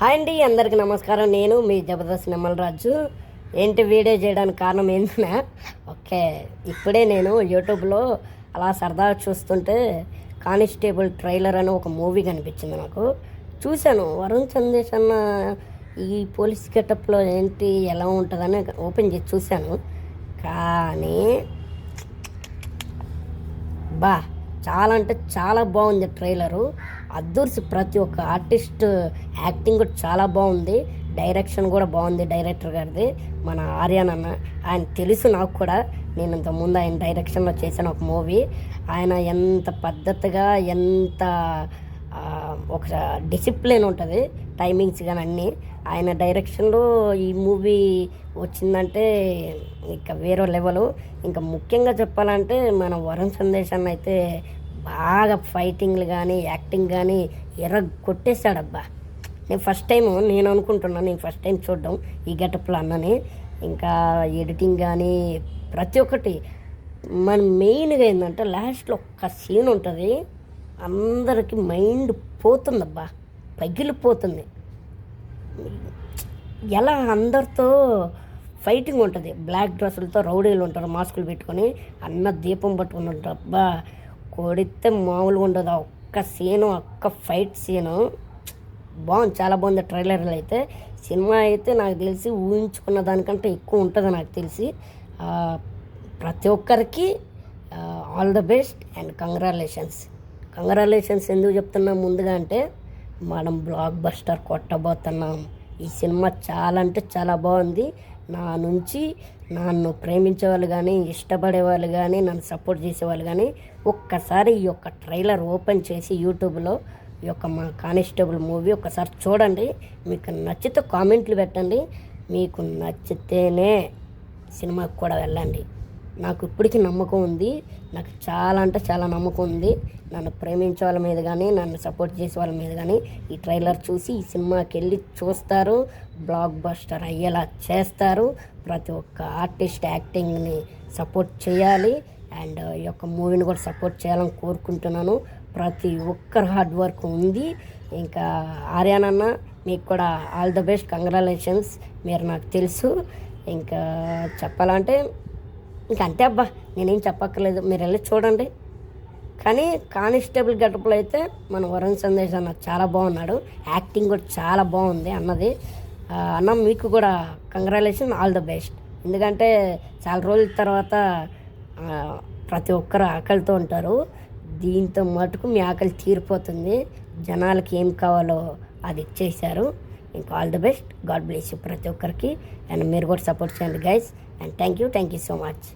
Hi అండి అందరికీ నమస్కారం. నేను మీ జబర్దస్త్ రాజు ఏంటి వీడియో చేయడానికి కారణం ఏంటన్నా ఓకే ఇప్పుడే నేను యూట్యూబ్లో అలా సరదాగా చూస్తుంటే కానిస్టేబుల్ ట్రైలర్ అని ఒక మూవీ కనిపించింది నాకు. చూశాను వరుణ్ సందేశ్ అన్న ఈ పోలీస్ గెటప్లో ఏంటి ఎలా ఉంటుందని ఓపెన్ చేసి చూశాను. కానీ బా చాలా అంటే చాలా బాగుంది ట్రైలరు. అద్దూర్సి ప్రతి ఒక్క ఆర్టిస్ట్ యాక్టింగ్ కూడా చాలా బాగుంది. డైరెక్షన్ కూడా బాగుంది డైరెక్టర్ గారిది మన ఆర్యన్ అన్న. ఆయన తెలుసు నాకు కూడా. నేను ఇంతకుముందు ఆయన డైరెక్షన్లో చేసిన ఒక మూవీ. ఆయన ఎంత పద్ధతిగా ఎంత ఒక డిసిప్లిన్ ఉంటుంది టైమింగ్స్ కానీ అన్నీ. ఆయన డైరెక్షన్లో ఈ మూవీ వచ్చిందంటే ఇంకా వేరే లెవెల్. ఇంకా ముఖ్యంగా చెప్పాలంటే మన వరుణ్ సందేశాన్ని అయితే బాగా ఫైటింగ్లు కానీ యాక్టింగ్ కానీ ఎర్ర కొట్టేశాడబ్బా నేను ఫస్ట్ టైం నేను అనుకుంటున్నాను నేను ఫస్ట్ టైం చూడడం ఈ గెటప్లో అన్నని ఇంకా ఎడిటింగ్ కానీ ప్రతి ఒక్కటి. మన మెయిన్గా ఏంటంటే లాస్ట్లో ఒక్క సీన్ ఉంటుంది. అందరికి మైండ్ పోతుందబ్బా. పగిలిపోతుంది. ఎలా అందరితో ఫైటింగ్ ఉంటుంది. బ్లాక్ డ్రెస్సులతో రౌడీలు ఉంటారు మాస్కులు పెట్టుకొని అన్న దీపం పట్టుకుని ఉంటారు అబ్బా. కొడితే మామూలుగా ఉండదు. ఒక్క సీను ఒక్క ఫైట్ సీను. బాగుంది చాలా బాగుంది ట్రైలర్లు అయితే. సినిమా అయితే నాకు తెలిసి ఊహించుకున్న దానికంటే ఎక్కువ ఉంటుంది నాకు తెలిసి. ప్రతి ఒక్కరికి all the best and congratulations congratulations ఎందుకు చెప్తున్నాం ముందుగా అంటే మనం బ్లాక్ బస్టర్ కొట్టబోతున్నాం. ఈ సినిమా చాలా అంటే చాలా బాగుంది. నా నుంచి నన్ను ప్రేమించే వాళ్ళు కానీ ఇష్టపడే వాళ్ళు కానీ నన్ను సపోర్ట్ చేసేవాళ్ళు కానీ ఒక్కసారి ఈ యొక్క ట్రైలర్ ఓపెన్ చేసి యూట్యూబ్లో ఈ యొక్క మా కానిస్టేబుల్ మూవీ ఒకసారి చూడండి. మీకు నచ్చితే కామెంట్లు పెట్టండి. మీకు నచ్చితేనే సినిమాకి కూడా వెళ్ళండి. నాకు ఇప్పటికీ నమ్మకం ఉంది. నాకు చాలా అంటే చాలా నమ్మకం ఉంది. నన్ను ప్రేమించే వాళ్ళ మీద కానీ నన్ను సపోర్ట్ చేసే వాళ్ళ మీద కానీ ఈ ట్రైలర్ చూసి ఈ సినిమాకి వెళ్ళి చూస్తారు. బ్లాక్ బస్టర్ అయ్యేలా చేస్తారు. ప్రతి ఒక్క ఆర్టిస్ట్ యాక్టింగ్ని సపోర్ట్ చేయాలి. అండ్ ఈ యొక్క మూవీని కూడా సపోర్ట్ చేయాలని కోరుకుంటున్నాను. ప్రతి ఒక్కరు హార్డ్ వర్క్ ఉంది. ఇంకా ఆర్యానన్న మీకు కూడా ఆల్ ద బెస్ట్. కంగ్రాలేషన్స్ మీరు నాకు తెలుసు. ఇంకా చెప్పాలంటే ఇంక అంతే అబ్బా నేనేం చెప్పక్కర్లేదు. మీరు వెళ్ళి చూడండి. కానీ కానిస్టేబుల్ గడపలో అయితే మన వరుణ్ సందేశ్ అన్న చాలా బాగున్నాడు. యాక్టింగ్ కూడా చాలా బాగుంది అన్నది. అన్న మీకు కూడా కంగ్రాలేషన్ ఆల్ ద బెస్ట్. ఎందుకంటే చాలా రోజుల తర్వాత ప్రతి ఒక్కరు ఆకలితో ఉంటారు. దీంతో మటుకు మీ ఆకలి తీరిపోతుంది. జనాలకి ఏం కావాలో అది ఇచ్చేసారు ఇంకా all the best. God bless you ప్రతి ఒక్కరికి. అండ్ మీరు కూడా సపోర్ట్ చేయండి guys and thank you thank you so much